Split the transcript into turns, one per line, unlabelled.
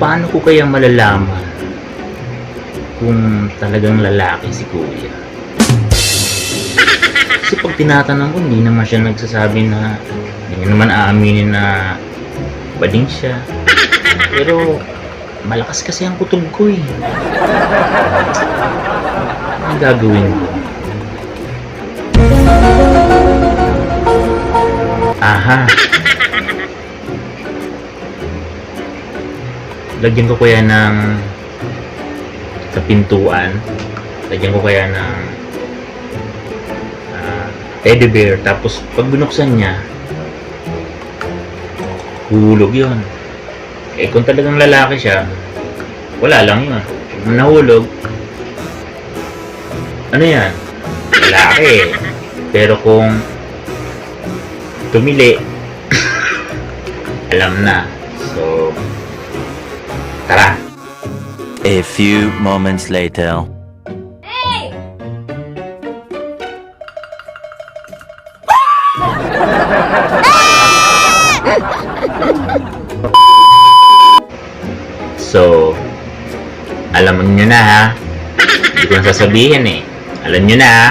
paano ko kaya malalaman kung talagang lalaki si kuya? Kasi pag tinatanong ko, hindi naman siya nagsasabi na hindi naman aaminin na bading siya. Pero malakas kasi ang kutob ko eh. Ano gagawin ko? Aha. Lagyan ko kaya ng sa pintuan. Lagyan ko kaya ng ah, teddy bear. Tapos pag binuksan niya, hulog yon. Eh kung talagang lalaki siya, wala lang yun. Nahulog, ano yan? Lalaki. Pero kung tumili, alam na. Tara.
A few moments later.
So, alam nyo na ha. Hindi ko na sasabihin eh. Alam nyo na ha.